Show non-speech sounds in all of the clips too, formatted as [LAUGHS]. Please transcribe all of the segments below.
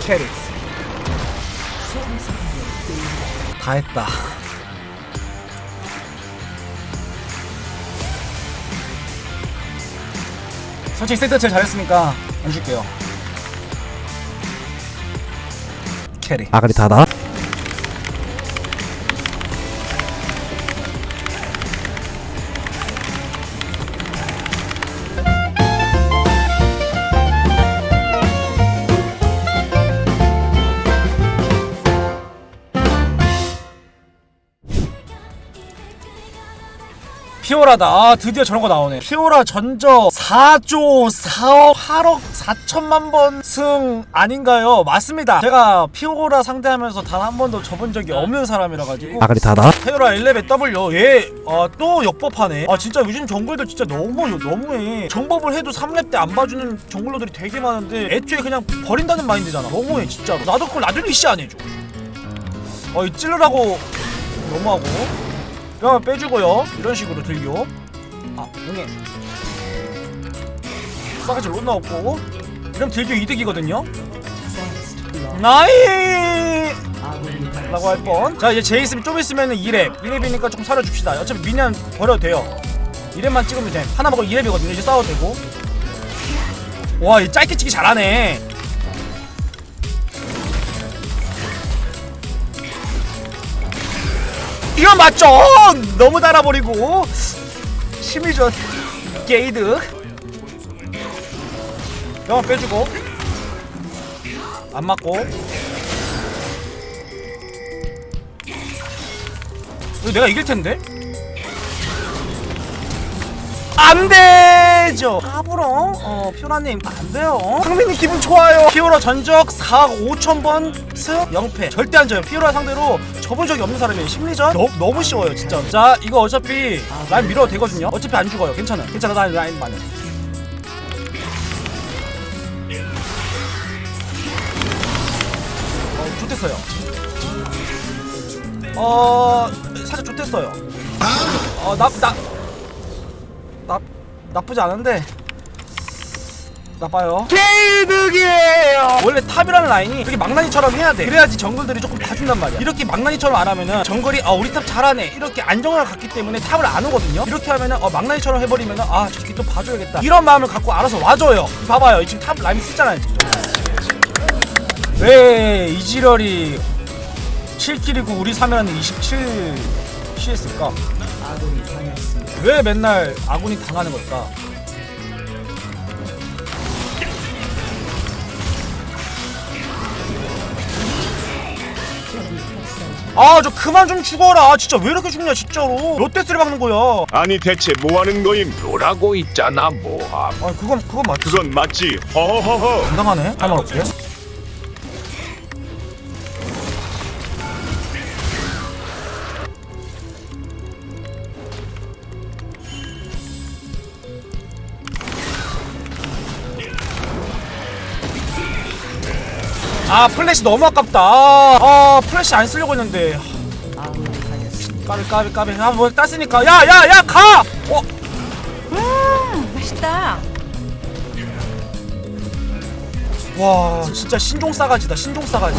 캐리 다 했다. 솔직히 세트 제일 잘했으니까 안 줄게요. 캐리 아가리 다 나. 피오라다. 아, 드디어 저런 거 나오네. 피오라 전적 4조 4억 8억 4천만 번 승 아닌가요? 맞습니다. 제가 피오라 상대하면서 단 한 번도 접은 적이 없는 사람이라 가지고 아가리 다 나. 피오라 11 W 얘 아, 또 역법하네. 아 진짜 요즘 정글들 진짜 너무 너무해. 정법을 해도 3렙 때 안 봐주는 정글러들이 되게 많은데 애초에 그냥 버린다는 마인드잖아. 너무해 진짜로. 나도 그걸 나중에 이씨 안 해줘. 어이 찔르라고 너무하고. 그러면 빼주고요. 이런 식으로 들려. 아, 응애. 싸가지 롯나 없고. 이러면 들교 이득이거든요. 나이! 라고 할 뻔. 자, 이제 제 있으면 좀 있으면 2렙. 2렙이니까 조금 살려줍시다. 어차피 미니언 버려도 돼요. 2렙만 찍으면 돼. 하나 먹고 2렙이거든요. 이제 싸워도 되고. 와, 이 짧게 치기 잘하네. 이거 맞죠? 너무 달아버리고 심리전 게이드 영화 빼주고 안 맞고 내가 이길 텐데? 안 되죠. 까불어. 어, 피오라님 안 돼요. 상민님 기분 좋아요. 피오라 전적 4억 5천 번 스, 0패. 절대 안 져요. 피오라 상대로 접은 적이 없는 사람이에요. 심리전 너, 너무 쉬워요, 진짜. 자, 이거 어차피 라인 밀어도 되거든요. 어차피 안 죽어요. 괜찮아. 괜찮아. 나 라인 많이. 어, 좋댔어요. 어, 살짝 좋댔어요. 어, 나, 나, 나 나쁘지 않은데 나빠요. 게이득이에요. 원래 탑이라는 라인이 이렇게 망나니처럼 해야 돼. 그래야지 정글들이 조금 봐준단 말이야. 이렇게 망나니처럼 안 하면은 정글이 아 우리 탑 잘하네 이렇게 안정을 갖기 때문에 탑을 안 오거든요. 이렇게 하면은 어 망나니처럼 해버리면은 아저 새끼 또 봐줘야겠다. 이런 마음을 갖고 알아서 와줘요. 봐봐요. 지금 탑 라인 쓰잖아요. 지금. 왜 이지럴이 7킬이고 우리 3이라는 27 CS 일까? 왜 맨날 아군이 당하는 걸까? 아 저 그만 좀 죽어라 진짜 왜 이렇게 죽냐 진짜로 롯데스를 박는 거야 아니 대체 뭐하는 거임? 뭐라고 있잖아 모함 아 그건 그건 맞지 그건 맞지. 허허허허. 당당하네 할말 없게 아 플래시 너무 아깝다 아 플래시 안 쓰려고 했는데 까비 까비 까비 아뭐 땄으니까 야 야 야 가! 어? 음, 맛있다. 와 진짜 신종 싸가지다 신종 싸가지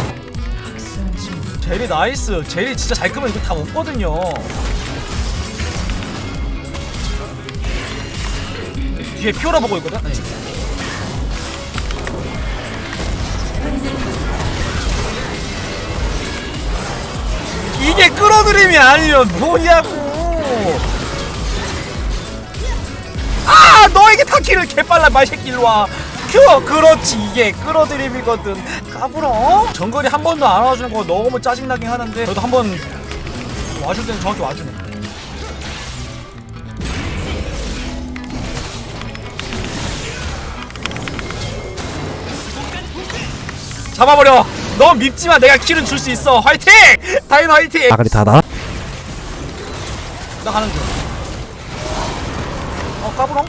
제리 나이스 제리 진짜 잘 끄면 이거 다 먹거든요 뒤에 피오라 보고 있거든 네. 이게 끌어들임이 아니면 뭐냐고. 아 너에게 타키를 개빨라 말새끼 일로와. 큐 그렇지. 이게 끌어들임이거든. 까불어? 정글이 한 번도 안 와주는 거 너무 짜증나긴 하는데 그래도 한 번 와줄 때는 정확히 와주네. 잡아버려 넌 밉지만 내가 킬은 줄 수 있어 화이팅 다인 화이팅 아가리 다 나. 나 가는 중. 어, 까불ong?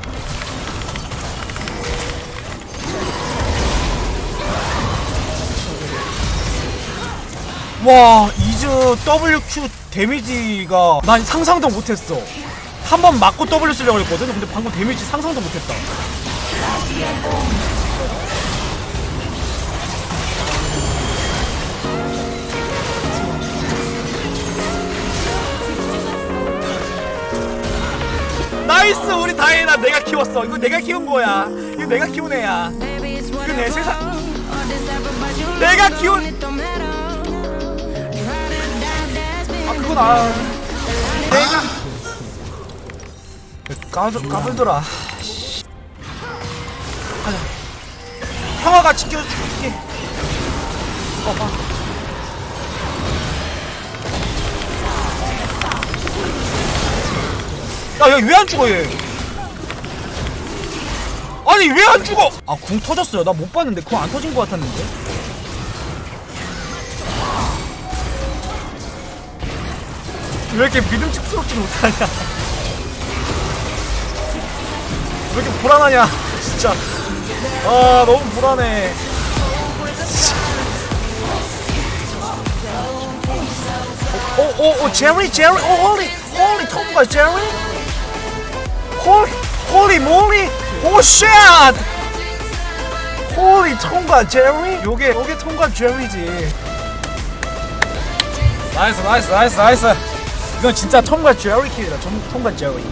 와, 이즈 WQ 데미지가 난 상상도 못했어. 한 번 맞고 W 쓰려고 했거든? 근데 방금 데미지 상상도 못했다. 다행이다 내가 키웠어. 이거 내가 키운 거야. 이거 내가 키운 애야. 이거 내 세상. 내가 키운 아 그건 아 내가 까불 까불더라. 가자. 형아가 지켜줄게. 어 봐. 야, 얘 왜 안 죽어, 얘? 아니, 왜 안 죽어? 아, 궁 터졌어요. 나 못 봤는데, 궁 안 터진 것 같았는데. 왜 이렇게 믿음직스럽지 못하냐? 왜 이렇게 불안하냐? 진짜. 아, 너무 불안해. 오, 오, 오, 제리, 제리, 오, 홀리, 홀리, 통과, 제리? 몰리, 오, 쉣! 홀리, 통과, 제리? 요게, 요게 통과, 제리지. 나이스, 나이스, 나이스, 나이스. 이건 진짜 통과, 제리 킬이다. 통- 통과, 제리.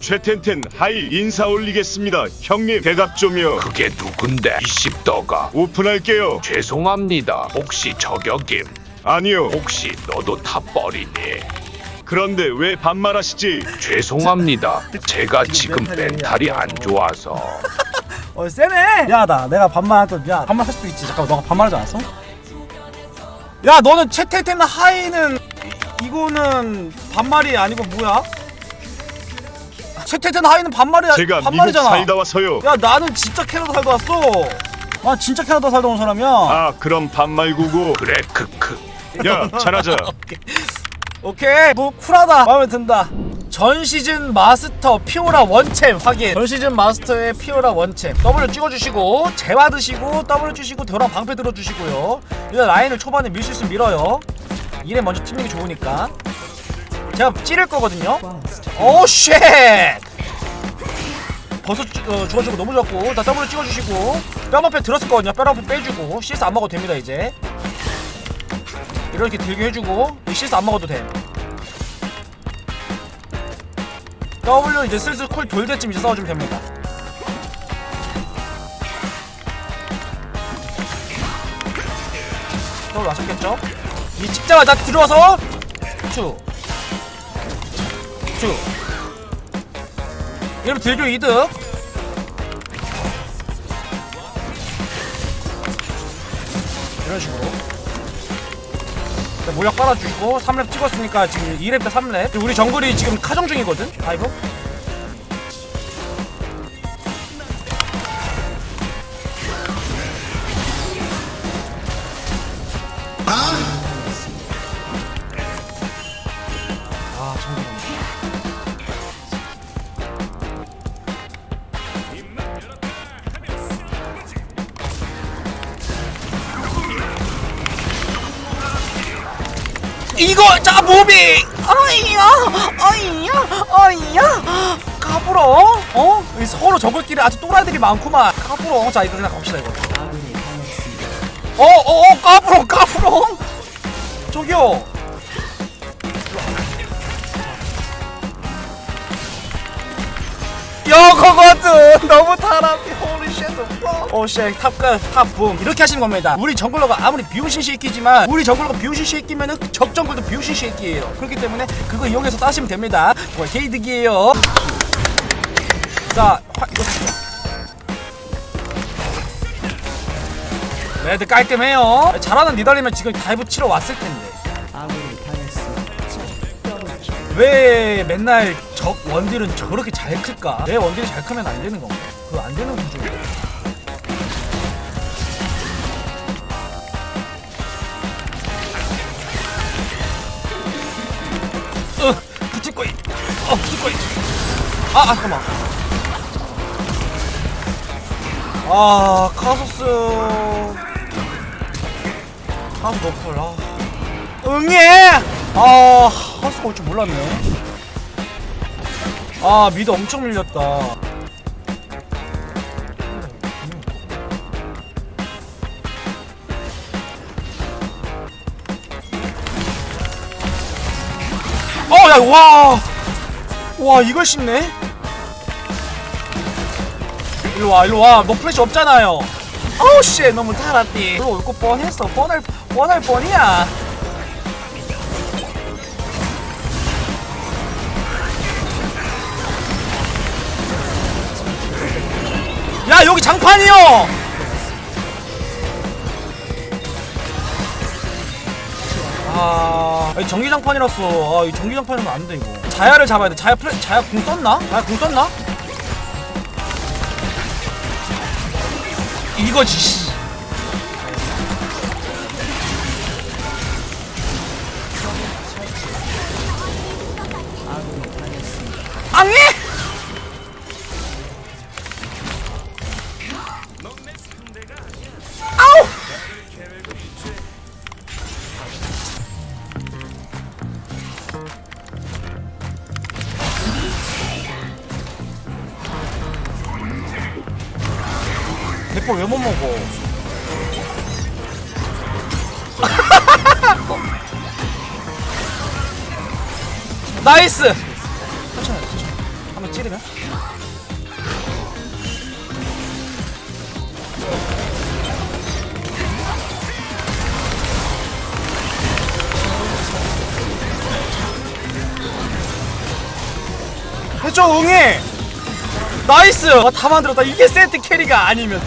최텐텐 하이 인사 올리겠습니다. 형님 대답 좀요. 그게 누군데 이 씹더가 오픈할게요. 죄송합니다 혹시 저격임 아니요. 혹시 너도 탑벌이니 그런데 왜 반말하시지? 죄송합니다 제가 지금 멘탈이 안 좋아서 [LAUGHS] 어, 세네. 미안하다. 내가 반말했던 미안. 반말 할 수도 있지. 잠깐, 너가 반말하지 않았어? 야, 너는 채테텐 하이는 이- 이거는 반말이 아니고 뭐야? 채테텐 하이는 반말이 제가 미국 반말이잖아. 살다 와서요. 야, 나는 진짜 캐나다 살다 왔어. 나 진짜 캐나다 살다 온 사람이야. 아 그럼 반말구고. 그래 크크 야 잘하자. [LAUGHS] 오케이. 뭐 쿨하다. 마음에 든다. 전 시즌 마스터 피오라 원챔 확인. 전 시즌 마스터의 피오라 원챔. W 찍어주시고 재화 드시고 W 주시고 대랑 방패 들어주시고요. 일단 라인을 초반에 밀 수 있으면 밀어요. 이래 먼저 찌는 게 좋으니까. 제가 찌를 거거든요. 오쉣! 찌- 어, 죽어주고 너무 좋았고 다 W 찍어주시고. 뼈방패 들었을 거거든요. 뼈방패 빼주고. CS 안 먹어도 됩니다 이제 이렇게 들게 해주고 이 CS 안 먹어도 돼. W 이제 슬슬 쿨 돌 때쯤 이제 싸워주면 됩니다. W 왔었겠죠? 이 찍자마자 들어와서 투 투. 이러면 들교 이득. 이런 식으로. 자, 모력 빨아주고 3렙 찍었으니까 지금 2렙 대 3렙. 우리 정글이 지금 카정 중이거든 다이브 이거 자 무빙 아이야 아이야 아이야. 까불어? 어? 이 서로 저글끼리 아주 또라이들이 많구만. 까불어. 자 이거 그냥 갑시다 이거. 어어어 까불어 까불어. 저기요. 여거거든 너무 타락해. 호리 쉣 오쉣 탑가 탑붐. 이렇게 하시는 겁니다. 우리 정글러가 아무리 비우신 쉐이키지만 우리 정글러가 비우신 쉐이키면은 적 정글도 비우신 쉐이키예요. 그렇기 때문에 그거 이용해서 따시면 됩니다. 정말 개이득이에요. 자 화, 이거. 레드 깔끔해요. 잘하는 니달리면 지금 다이브 치러 왔을 텐데. 왜 맨날 적 원딜은 저렇게 잘 클까? 내 원딜이 잘 크면 안 되는 건가? 그거 안 되는 구조야. 으, 아, 아, 잠깐만. 아, 카소스. 카소 너플, 아. 응애! 아, 카소가 올 줄 몰랐네. 아, 미드 엄청 밀렸다. 어, 야, 와! 와, 이걸 씹네? 일로 와, 일로 와. 너 플래시 없잖아요. 어우, 씨, 너무 달았디. 일로 올거 뻔했어. 뻔할, 뻔할 뻔이야. 야, 여기 장판이요! 아, 아니, 전기장판이라서 아, 이 전기장판이면 안돼 이거. 자야를 잡아야 돼. 자야 플레, 자야 궁 썼나? 자야 궁 썼나? 이거지. 먹어? [LAUGHS] 나이스! 천천히 천천히. 한번 찌르면? 해줘 응해! 나이스! 와, 다 만들었다. 이게 세트 캐리가 아니면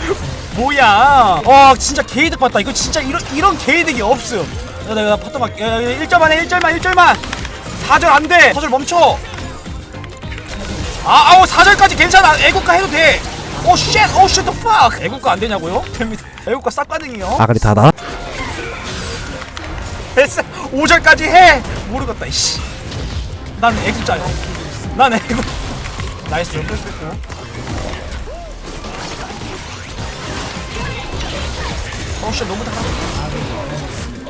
뭐야? 와 진짜 개이득 봤다. 이거 진짜 이런 이런 개이득이 없음. 야, 내가 파트 막 1절만 해. 1절만 1절만. 4절 안 돼. 4절 멈춰. 아, 아우 4절까지 괜찮아. 애국가 해도 돼. 오 쉣. 오 쉣. 더 팍. 애국가 안 되냐고요? 됩니다. 애국가 싹 가능해요. 아가리 닫아 됐어. 5절까지 해. 모르겠다. 이씨. 난 애국자야. 난 애국. 나이스. 어씨 너무 달아.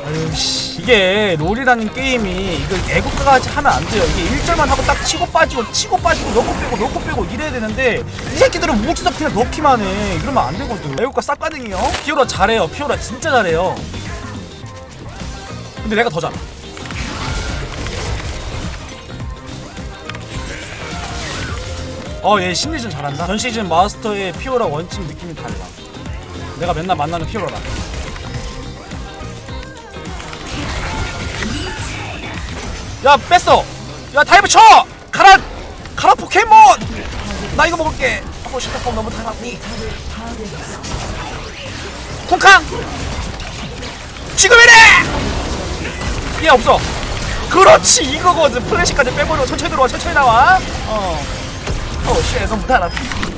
아유 씨. 이게 롤이라는 게임이 이거 애국가까지 하면 안 돼요. 이게 1절만 하고 딱 치고 빠지고 치고 빠지고 넣고 빼고 넣고 빼고 이래야 되는데 이 새끼들은 무지도 그냥 넣기만 해. 이러면 안 되거든. 애국가 싹 가능해요. 피오라 잘해요. 피오라 진짜 잘해요. 근데 내가 더 잘해. 어, 얘 심리전 잘한다. 전 시즌 마스터의 피오라 원팀 느낌이 달라. 내가 맨날 만나는 피오라다. 야, 뺐어! 야, 다이브 쳐! 가라! 가라, 포켓몬! 나 이거 먹을게. 하고 싶은 너무 달았니? 콩캉! 지금 이래! 얘 없어. 그렇지, 이거거든. 플래시까지 빼버리고 천천히 들어와, 천천히 나와. 어. 어, 쉣, 너무 달아. 이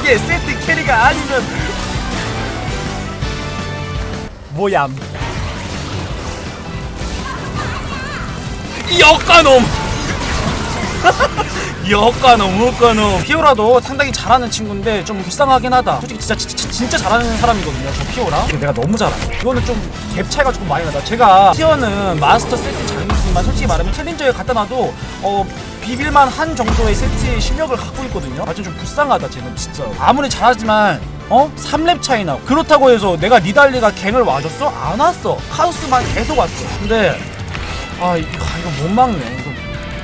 이게 세트 캐리가 아니면. 뭐얌. 역가놈! [LAUGHS] 역가놈, 역가놈. 피오라도 상당히 잘하는 친구인데 좀 불쌍하긴 하다. 솔직히 진짜, 진짜, 진짜 잘하는 사람이거든요, 저 피오라. 내가 너무 잘해. 이거는 좀 갭 차이가 조금 많이 나다. 제가 티어는 마스터 세트 장이지만 솔직히 말하면 챌린저에 갖다 놔도 어, 비빌만 한 정도의 세트의 실력을 갖고 있거든요. 하여튼 좀 불쌍하다, 쟤는 진짜. 아무리 잘하지만 어? 3렙 차이나 그렇다고 해서 내가 니달리가 갱을 와줬어? 안 왔어 카우스만 계속 왔어 근데 아 이거, 아, 이거 못 막네 이거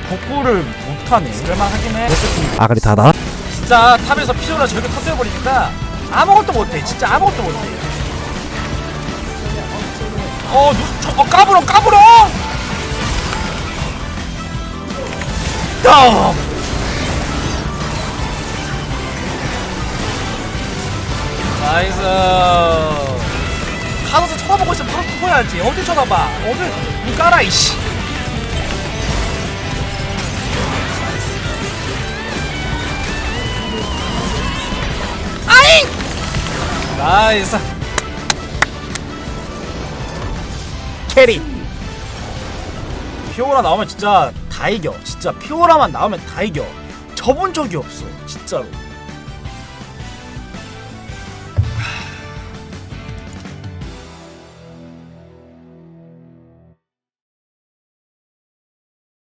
복구를 못하네 그럴만 하긴 해. 아가리 닫아 진짜 탑에서 피오라 저렇게 터뜨려버리니까 아무것도 못해. 진짜 아무것도 못해. 어, 누, 저, 어 까불어 까불어! 야! 나이스. 가서 쳐다보고 있으면 바로 죽어야지. 어디 쳐다봐? 어디 니 까라 이씨 나이스. 캐리. 피오라 나오면 진짜 다 이겨. 진짜 피오라만 나오면 다 이겨. 접은 적이 없어 진짜로